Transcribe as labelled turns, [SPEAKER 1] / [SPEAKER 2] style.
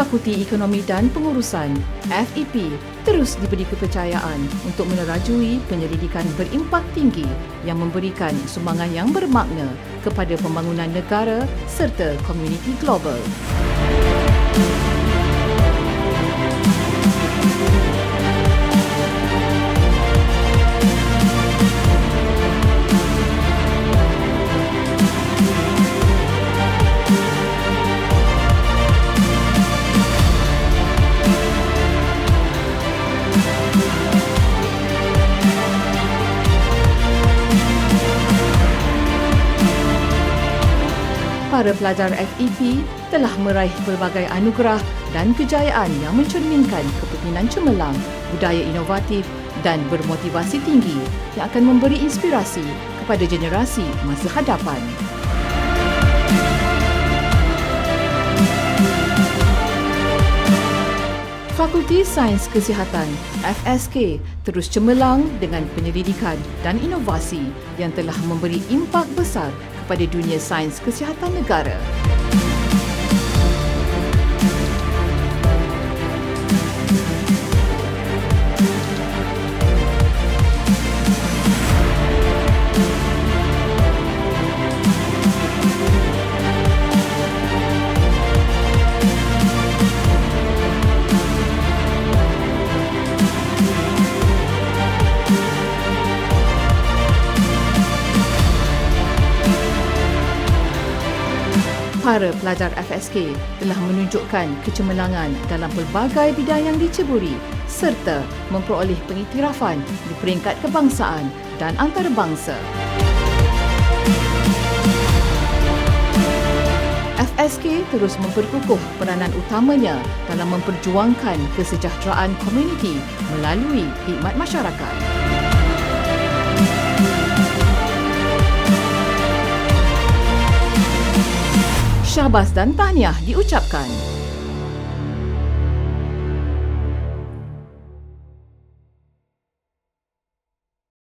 [SPEAKER 1] Fakulti Ekonomi dan Pengurusan FEP terus diberi kepercayaan untuk menerajui penyelidikan berimpak tinggi yang memberikan sumbangan yang bermakna kepada pembangunan negara serta komuniti global. Para pelajar FEP telah meraih pelbagai anugerah dan kejayaan yang mencerminkan kepimpinan cemerlang, budaya inovatif dan bermotivasi tinggi yang akan memberi inspirasi kepada generasi masa hadapan. Fakulti Sains Kesihatan FSK terus cemerlang dengan penyelidikan dan inovasi yang telah memberi impak besar kepada dunia sains kesihatan negara. Para pelajar FSK telah menunjukkan kecemerlangan dalam pelbagai bidang yang diceburi serta memperoleh pengiktirafan di peringkat kebangsaan dan antarabangsa. FSK terus memperkukuh peranan utamanya dalam memperjuangkan kesejahteraan komuniti melalui khidmat masyarakat. Syabas dan tahniah diucapkan.